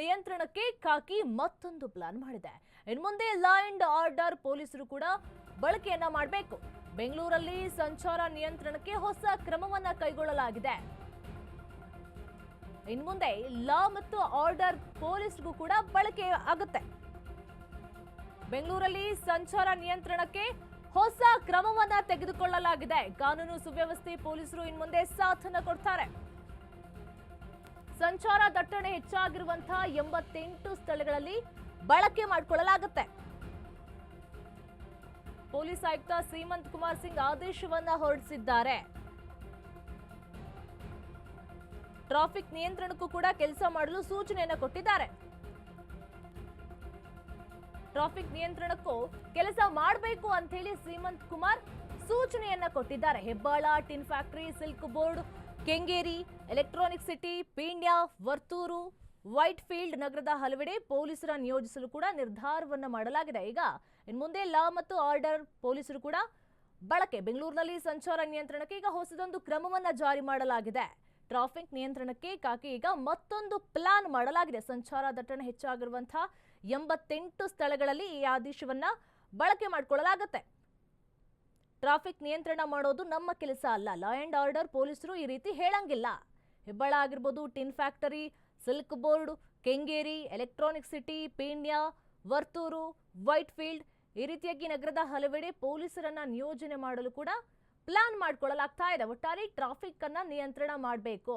ನಿಯಂತ್ರಣಕ್ಕೆ ಕಾಕಿ ಮತ್ತೊಂದು ಪ್ಲಾನ್ ಮಾಡಿದೆ. ಇನ್ಮುಂದೆ ಲಾ ಅಂಡ್ ಆರ್ಡರ್ ಪೊಲೀಸರು ಕೂಡ ಬಳಕೆಯನ್ನ ಮಾಡಬೇಕು. ಬೆಂಗಳೂರಲ್ಲಿ ಸಂಚಾರ ನಿಯಂತ್ರಣಕ್ಕೆ ಹೊಸ ಕ್ರಮವನ್ನ ಕೈಗೊಳ್ಳಲಾಗಿದೆ. ಇನ್ಮುಂದೆ ಲಾ ಮತ್ತು ಆರ್ಡರ್ ಪೊಲೀಸ್ಗೂ ಕೂಡ ಬಳಕೆ ಆಗುತ್ತೆ. ಬೆಂಗಳೂರಲ್ಲಿ ಸಂಚಾರ ನಿಯಂತ್ರಣಕ್ಕೆ ಹೊಸ ಕ್ರಮವನ್ನ ತೆಗೆದುಕೊಳ್ಳಲಾಗಿದೆ. ಕಾನೂನು ಸುವ್ಯವಸ್ಥೆ ಪೊಲೀಸರು ಇನ್ಮುಂದೆ ಸಾಥನ ಕೊಡ್ತಾರೆ. ಸಂಚಾರ ದಟ್ಟಣೆ ಹೆಚ್ಚಾಗಿರುವಂತಹ ಎಂಬತ್ತೆಂಟು ಸ್ಥಳಗಳಲ್ಲಿ ಬಳಕೆ ಮಾಡಿಕೊಳ್ಳಲಾಗುತ್ತೆ. ಪೊಲೀಸ್ ಆಯುಕ್ತ ಸೀಮಂತ್ ಕುಮಾರ್ ಸಿಂಗ್ ಆದೇಶವನ್ನ ಹೊರಡಿಸಿದ್ದಾರೆ. ಟ್ರಾಫಿಕ್ ನಿಯಂತ್ರಣಕ್ಕೂ ಕೂಡ ಕೆಲಸ ಮಾಡಲು ಸೂಚನೆಯನ್ನ ಕೊಟ್ಟಿದ್ದಾರೆ. ಟ್ರಾಫಿಕ್ ನಿಯಂತ್ರಣಕ್ಕೂ ಕೆಲಸ ಮಾಡಬೇಕು ಅಂತ ಹೇಳಿ ಸೀಮಂತ್ ಕುಮಾರ್ ಸೂಚನೆಯನ್ನ ಕೊಟ್ಟಿದ್ದಾರೆ. Hebbal, Tin Factory, Silk Board, Kengeri, Electronic City, Peenya, Varthur, Whitefield ನಗರದ ಹಲವೆಡೆ ಪೊಲೀಸರ ನಿಯೋಜಿಸಲು ಕೂಡ ನಿರ್ಧಾರವನ್ನು ಮಾಡಲಾಗಿದೆ. ಈಗ ಇನ್ನು ಮುಂದೆ ಲಾ ಮತ್ತು ಆರ್ಡರ್ ಪೊಲೀಸರು ಕೂಡ ಬಳಕೆ. ಬೆಂಗಳೂರಿನಲ್ಲಿ ಸಂಚಾರ ನಿಯಂತ್ರಣಕ್ಕೆ ಈಗ ಹೊಸದೊಂದು ಕ್ರಮವನ್ನ ಜಾರಿ ಮಾಡಲಾಗಿದೆ. ಟ್ರಾಫಿಕ್ ನಿಯಂತ್ರಣಕ್ಕೆ ಕಾಕಿ ಈಗ ಮತ್ತೊಂದು ಪ್ಲಾನ್ ಮಾಡಲಾಗಿದೆ. ಸಂಚಾರ ದಟ್ಟಣೆ ಹೆಚ್ಚಾಗಿರುವಂತಹ ಎಂಬತ್ತೆಂಟು ಸ್ಥಳಗಳಲ್ಲಿ ಈ ಆದೇಶವನ್ನ ಬಳಕೆ ಮಾಡಿಕೊಳ್ಳಲಾಗುತ್ತೆ. ಟ್ರಾಫಿಕ್ ನಿಯಂತ್ರಣ ಮಾಡೋದು ನಮ್ಮ ಕೆಲಸ ಅಲ್ಲ. ಲಾ ಅಂಡ್ ಆರ್ಡರ್ ಪೊಲೀಸರು ಈ ರೀತಿ ಹೇಳಂಗಿಲ್ಲ. ಹೆಬ್ಬಾಳ ಆಗಿರ್ಬೋದು, Tin Factory, Silk Board, Kengeri, Electronic City, Peenya, Varthur, Whitefield ಈ ರೀತಿಯಾಗಿ ನಗರದ ಹಲವೆಡೆ ಪೊಲೀಸರನ್ನ ನಿಯೋಜನೆ ಮಾಡಲು ಕೂಡ ಪ್ಲಾನ್ ಮಾಡ್ಕೊಳ್ಳಲಾಗ್ತಾ ಇದೆ. ಒಟ್ಟಾರೆ ಟ್ರಾಫಿಕ್ ಅನ್ನ ನಿಯಂತ್ರಣ ಮಾಡಬೇಕು.